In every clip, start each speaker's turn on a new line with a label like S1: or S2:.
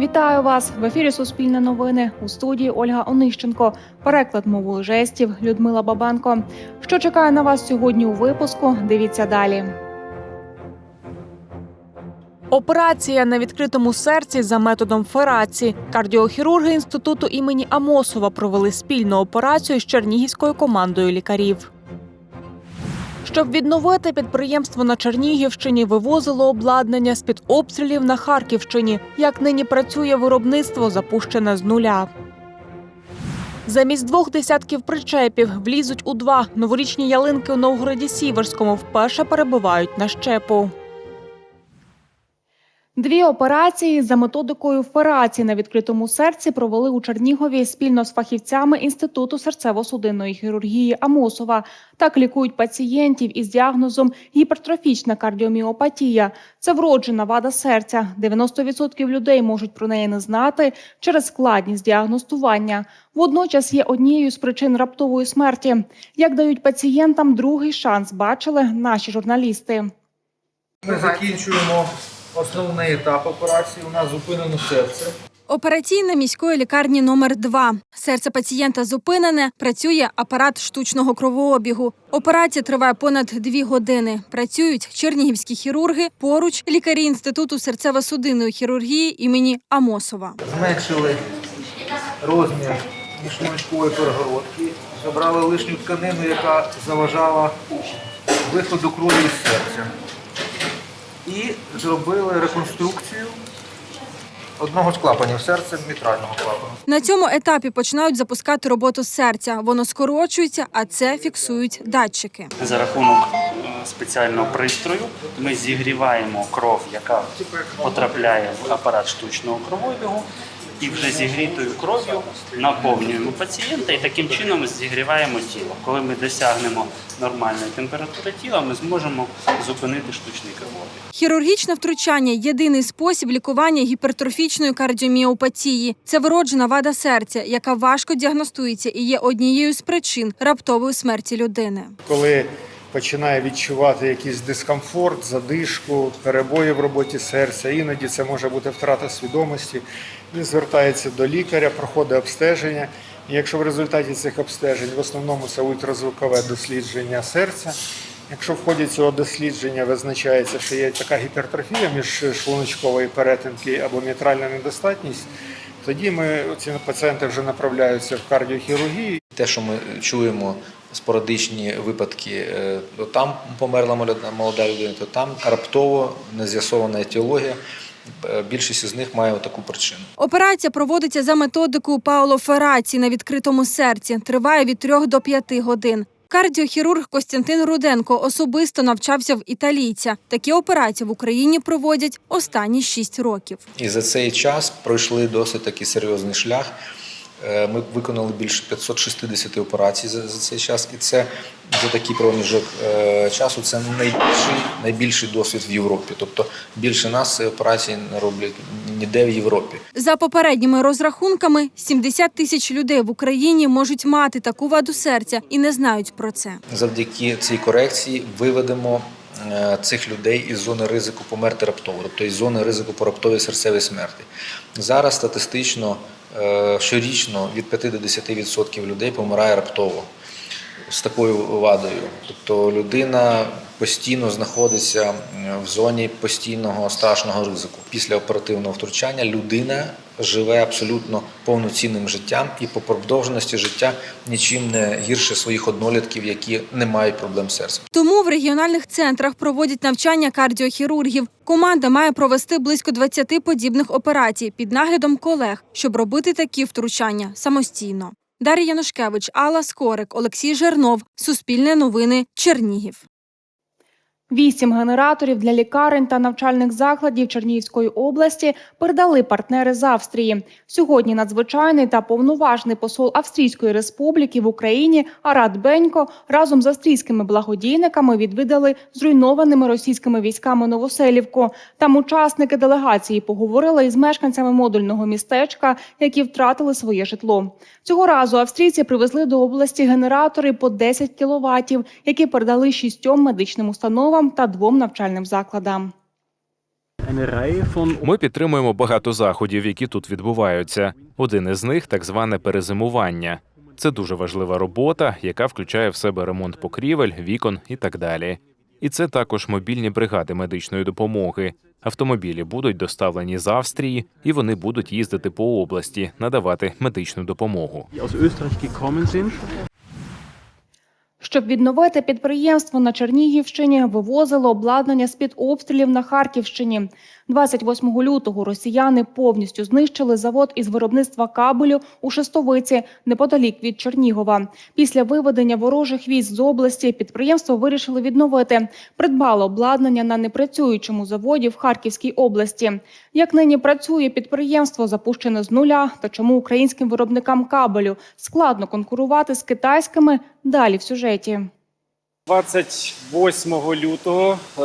S1: Вітаю вас в ефірі Суспільне новини у студії Ольга Онищенко. Переклад мовою жестів Людмила Бабенко. Що чекає на вас сьогодні у випуску? Дивіться далі. Операція на відкритому серці за методом ферації. Кардіохірурги інституту імені Амосова провели спільну операцію з чернігівською командою лікарів. Щоб відновити підприємство на Чернігівщині, вивозило обладнання з під обстрілів на Харківщині. Як нині працює виробництво, запущене з нуля. Замість двох десятків причепів влізуть у два новорічні ялинки у Новгороді Сіверському вперше перебувають на щепу. Дві операції за методикою ферації на відкритому серці провели у Чернігові спільно з фахівцями Інституту серцево-судинної хірургії Амосова. Так лікують пацієнтів із діагнозом гіпертрофічна кардіоміопатія. Це вроджена вада серця. 90% людей можуть про неї не знати через складність діагностування. Водночас є однією з причин раптової смерті. Як дають пацієнтам другий шанс, бачили наші журналісти.
S2: Ми закінчуємо основний етап операції. У нас зупинено серце.
S3: Операційна міської лікарні номер 2 Серце пацієнта зупинене. Працює апарат штучного кровообігу. Операція триває понад дві години. Працюють чернігівські хірурги. Поруч лікарі інституту серцево-судинної хірургії імені Амосова.
S2: Зменшили розмір міжшлуночкової перегородки, забрали лишню тканину, яка заважала виходу крові із серця. І зробили реконструкцію одного з клапанів серця, мітрального клапану.
S3: На цьому етапі починають запускати роботу серця. Воно скорочується, а це фіксують датчики.
S4: за рахунок е, спеціального пристрою ми зігріваємо кров, яка потрапляє в апарат штучного кровообігу, і вже зігрітою кров'ю наповнюємо пацієнта і таким чином зігріваємо тіло. Коли ми досягнемо нормальної температури тіла, ми зможемо зупинити штучний кровообіг.
S3: Хірургічне втручання єдиний спосіб лікування гіпертрофічної кардіоміопатії. Це вроджена вада серця, яка важко діагностується і є однією з причин раптової смерті людини.
S5: коли починає відчувати якийсь дискомфорт, задишку, перебої в роботі серця, іноді це може бути втрата свідомості. Він звертається до лікаря, проходить обстеження. І якщо в результаті цих обстежень, в основному це ультразвукове дослідження серця. Якщо в ході цього дослідження визначається, що є така гіпертрофія між міжшлуночкової перетинки або мітральна недостатність, тоді ми ці пацієнти вже направляються в кардіохірургію
S6: Те, що ми чуємо спорадичні випадки, е, то там померла молода- людина, то там раптово нез'ясована етіологія. Е, Більшість із них має таку причину.
S3: Операція проводиться за методикою паулоферації на відкритому серці. Триває від 3 до 5 годин. Кардіохірург Костянтин Руденко особисто навчався в італійця. Такі операції в Україні проводять останні шість років.
S6: І за цей час пройшли досить такий серйозний шлях. Е, Ми виконали більше 560 операцій за, за цей час, і це за такий проміжок е, часу це найбільший, найбільший досвід в Європі. Тобто більше нас ці операції не роблять ніде в Європі.
S3: За попередніми розрахунками, 70 тисяч людей в Україні можуть мати таку ваду серця і не знають про це.
S6: завдяки цій корекції виведемо цих людей із зони ризику померти раптово, тобто із зони ризику по раптовій серцевій смерті. Зараз статистично е, щорічно від 5 до 10% людей помирає раптово з такою вадою. Тобто людина постійно знаходиться е, в зоні постійного страшного ризику. Після оперативного втручання людина живе абсолютно повноцінним життям і по продовженості життя нічим не гірше своїх однолітків, які не мають проблем з серцем.
S3: Тому в регіональних центрах проводять навчання кардіохірургів. Команда має провести близько 20 подібних операцій під наглядом колег, щоб робити такі втручання самостійно. Дар'я Янушкевич, Алла Скорик, Олексій Жернов. Суспільне новини. Чернігів.
S1: Вісім генераторів для лікарень та навчальних закладів Чернігівської області передали партнери з Австрії. Сьогодні надзвичайний та повноважний посол Австрійської республіки в Україні Арат Бенько разом з австрійськими благодійниками відвідали зруйнованими російськими військами Новоселівку. Там учасники делегації поговорили із мешканцями модульного містечка, які втратили своє житло. Цього разу австрійці привезли до області генератори по 10 кіловатів, які передали шістьом медичним установам та двом навчальним закладам.
S7: Ми підтримуємо багато заходів, які тут відбуваються. Один із них так зване перезимування. Це дуже важлива робота, яка включає в себе ремонт покрівель, вікон і так далі. І це також мобільні бригади медичної допомоги. Автомобілі будуть доставлені з Австрії, і вони будуть їздити по області, надавати медичну допомогу.
S1: Щоб відновити підприємство на Чернігівщині, вивозили обладнання з-під обстрілів на Харківщині. 28 лютого росіяни повністю знищили завод із виробництва кабелю у Шестовиці неподалік від Чернігова. Після виведення ворожих військ з області підприємство вирішили відновити. Придбало обладнання на непрацюючому заводі в Харківській області. Як нині працює підприємство, запущене з нуля, та чому українським виробникам кабелю складно конкурувати з китайськими далі в сюжеті.
S8: 28 лютого е,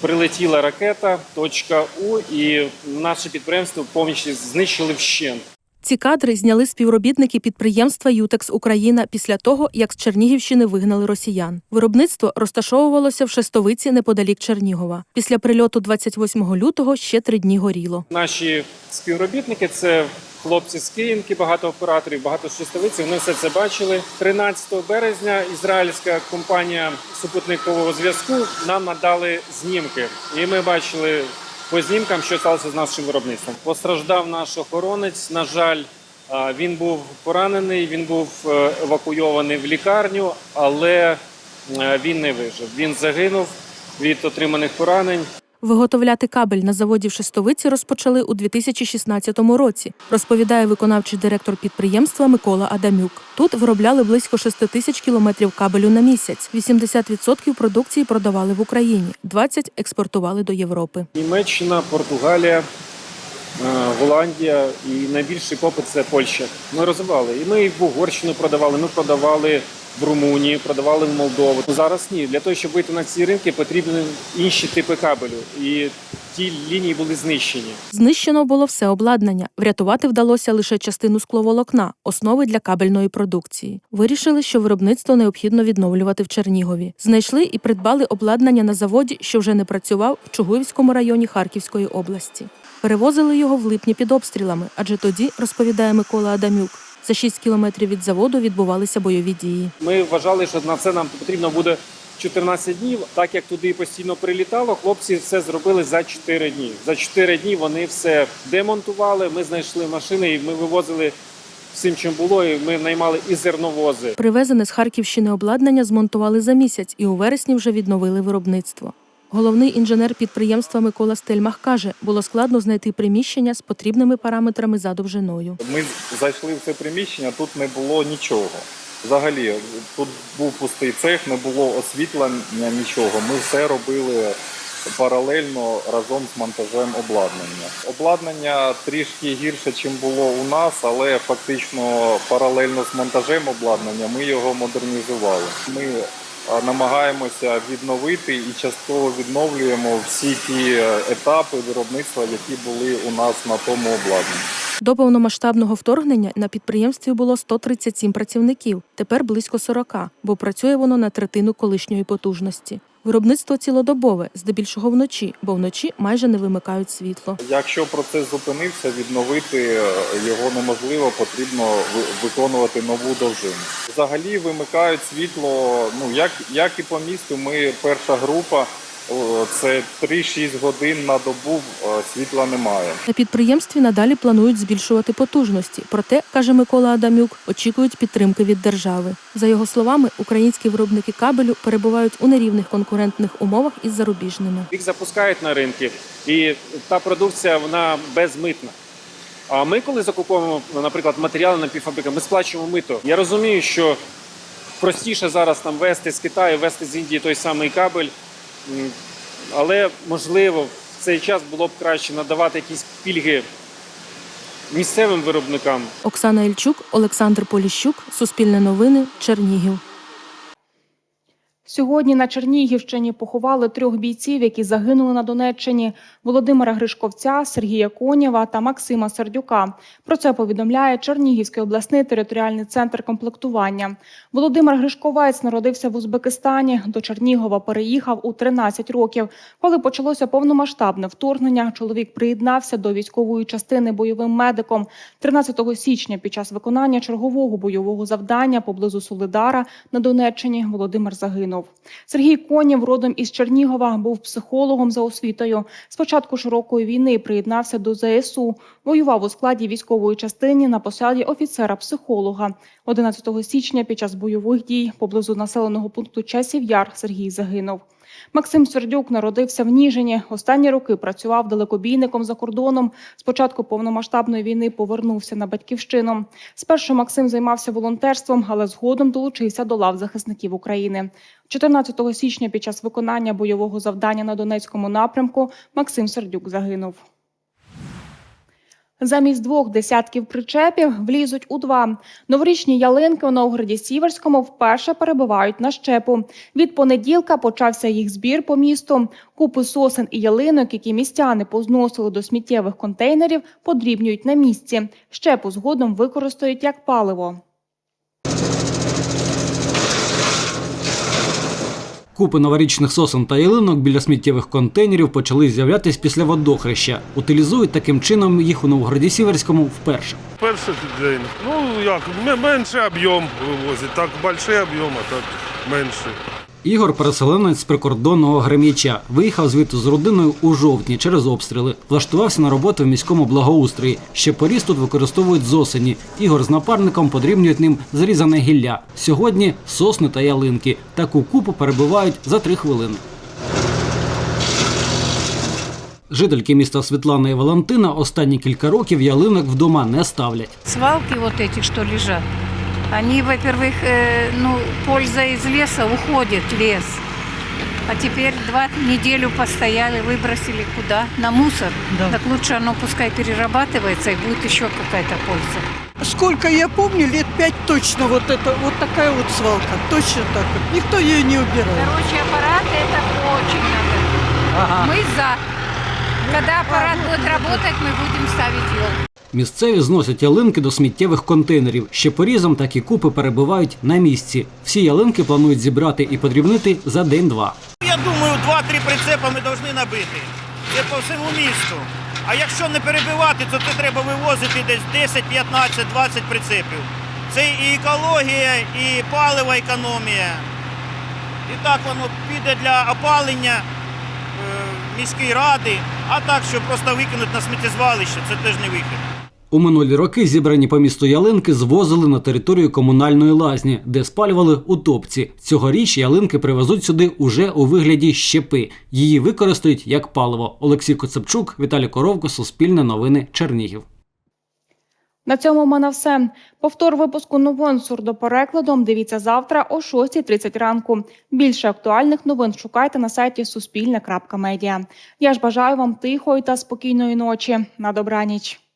S8: прилетіла ракета точка У, і наше підприємство повністю знищили вщент.
S9: Ці кадри зняли співробітники підприємства Ютекс Україна після того, як з Чернігівщини вигнали росіян. Виробництво розташовувалося в Шестовиці неподалік Чернігова. Після прильоту 28 лютого ще три дні горіло.
S8: Наші співробітники це хлопці з Київки, багато операторів, багато шестовиців. Вони все це бачили. 13 березня ізраїльська компанія супутникового зв'язку нам надали знімки, і ми бачили по знімкам, що сталося з нашим виробництвом. Постраждав наш охоронець. На жаль, він був поранений, він був е, евакуйований в лікарню, але е, він не вижив. Він загинув від отриманих поранень.
S9: Виготовляти кабель на заводі в Шестовиці розпочали у 2016 році, розповідає виконавчий директор підприємства Микола Адамюк. Тут виробляли близько 6 тисяч кілометрів кабелю на місяць. 80% продукції продавали в Україні, 20% експортували до Європи.
S8: Німеччина, Португалія, Голландія і найбільший попит це Польща. Ми розвивали. І ми в Угорщину продавали, ми продавали в Румунії, продавали в Молдову. Зараз ні. Для того, щоб вийти на ці ринки, потрібні інші типи кабелю. І ті лінії були знищені.
S9: Знищено було все обладнання. Врятувати вдалося лише частину скловолокна, основи для кабельної продукції. Вирішили, що виробництво необхідно відновлювати в Чернігові. Знайшли і придбали обладнання на заводі, що вже не працював в Чугуївському районі Харківської області. Перевозили його в липні під обстрілами, адже тоді, розповідає Микола Адамюк, за 6 кілометрів від заводу відбувалися бойові дії.
S8: Ми вважали, що на це нам потрібно буде 14 днів. Так як туди постійно прилітало, хлопці все зробили за 4 дні. За 4 дні вони все демонтували. Ми знайшли машини і ми вивозили всім, чим було. І ми наймали і зерновози.
S9: Привезене з Харківщини обладнання змонтували за місяць і у вересні вже відновили виробництво. Головний інженер підприємства Микола Стельмах каже, було складно знайти приміщення з потрібними параметрами за довжиною.
S10: Ми зайшли в це приміщення, тут не було нічого. Взагалі, тут був пустий цех, не було освітлення, нічого. Ми все робили паралельно разом з монтажем обладнання. Обладнання трішки гірше, ніж було у нас, але фактично паралельно з монтажем обладнання ми його модернізували. Ми намагаємося відновити і частково відновлюємо всі ті е, етапи виробництва, які були у нас на тому обладнанні.
S9: До повномасштабного вторгнення на підприємстві було 137 працівників, тепер близько 40, бо працює воно на третину колишньої потужності. Виробництво цілодобове, здебільшого вночі, бо вночі майже не вимикають світло.
S10: Якщо процес зупинився, відновити е, його неможливо, потрібно ви- виконувати нову довжину. Взагалі вимикають світло. Ну як, як і по місту, ми перша група. О, Це 3-6 годин на добу е, світла немає.
S9: На підприємстві надалі планують збільшувати потужності. Проте, каже Микола Адамюк, очікують підтримки від держави. За його словами, українські виробники кабелю перебувають у нерівних конкурентних умовах із зарубіжними.
S8: Їх запускають на ринки, і та продукція вона безмитна. А ми, коли закуповуємо, наприклад, матеріали на півфабрика, ми сплачуємо мито. Я розумію, що простіше зараз там вести з Китаю, вести з Індії той самий кабель, але можливо в цей час було б краще надавати якісь пільги місцевим виробникам.
S9: Оксана Ільчук, Олександр Поліщук, Суспільне новини, Чернігів.
S1: Сьогодні на Чернігівщині поховали трьох бійців, які загинули на Донеччині: Володимира Гришковця, Сергія Конєва та Максима Сердюка. Про це повідомляє Чернігівський обласний територіальний центр комплектування. Володимир Гришковець народився в Узбекистані. До Чернігова переїхав у 13 років. Коли почалося повномасштабне вторгнення, чоловік приєднався до військової частини бойовим медиком. 13 січня під час виконання чергового бойового завдання поблизу Солидара на Донеччині Володимир загинув. Сергій Конєв, родом із Чернігова, був психологом за освітою. З початку широкої війни приєднався до ЗСУ. Воював у складі військової частини на посаді офіцера-психолога. 11 січня під час бойових дій поблизу населеного пункту Часів Яр Сергій загинув. Максим Сердюк народився в Ніжині. Останні роки працював далекобійником за кордоном. Спочатку повномасштабної війни повернувся на батьківщину. Спершу Максим займався волонтерством, але згодом долучився до лав захисників України. 14 січня під час виконання бойового завдання на Донецькому напрямку Максим Сердюк загинув. Замість двох десятків причепів влізуть у два. Новорічні ялинки у Новгороді Сіверському вперше перебувають на щепу. Від понеділка почався їх збір по місту. Купи сосен і ялинок, які містяни позносили до сміттєвих контейнерів, подрібнюють на місці. Щепу згодом використають як паливо.
S11: Купи новорічних сосен та ялинок біля сміттєвих контейнерів почали з'являтись після водохреща. Утилізують таким чином їх у Новгороді Сіверському вперше.
S12: Перший день. Ну як, менше об'єм вивозять. Так більший об'єм, а так менший.
S11: Ігор, переселенець з прикордонного Грем'яча, виїхав звідти з родиною у жовтні через обстріли. Влаштувався на роботу в міському благоустрої. Ще поріз тут використовують з осені. Ігор з напарником подрібнюють ним зрізане гілля. Сьогодні сосни та ялинки. Таку купу перебувають за три хвилини. Жительки міста Світлана і Валентина останні кілька років ялинок вдома не ставлять.
S13: свалки вот эти, что лежат, они, во-первых, э, ну, польза из леса уходит, лес. А теперь два неделю постояли, выбросили куда? На мусор. Так лучше оно пускай перерабатывается и будет еще какая-то польза.
S14: Сколько я помню, лет пять точно вот это, вот такая вот свалка. Точно так вот. Никто ее не убирает.
S13: Короче, аппарат это очень надо. Мы за. Когда аппарат будет работать, мы будем ставить елку.
S11: Місцеві зносять ялинки до сміттєвих контейнерів. Ще порізом такі купи перебувають на місці. Всі ялинки планують зібрати і подрібнити за день-два.
S15: Я думаю, два-три прицепа ми повинні набити. Це по всьому місту. А якщо не перебивати, то це треба вивозити десь 10, 15, 20 прицепів. Це і екологія, і палива економія. І так воно піде для опалення міської ради, а так, щоб просто викинути на сміттєзвалище, це теж не вихід.
S11: У минулі роки зібрані по місту ялинки звозили на територію комунальної лазні, де спалювали у топці. Цьогоріч ялинки привезуть сюди уже у вигляді щепи. Її використають як паливо. Олексій Коцепчук, Віталій Коровко, Суспільне новини, Чернігів.
S1: На цьому в мене все. Повтор випуску новин сурдоперекладом дивіться завтра о 6.30 ранку. Більше актуальних новин шукайте на сайті Суспільне.Медіа. Я ж бажаю вам тихої та спокійної ночі. На добраніч.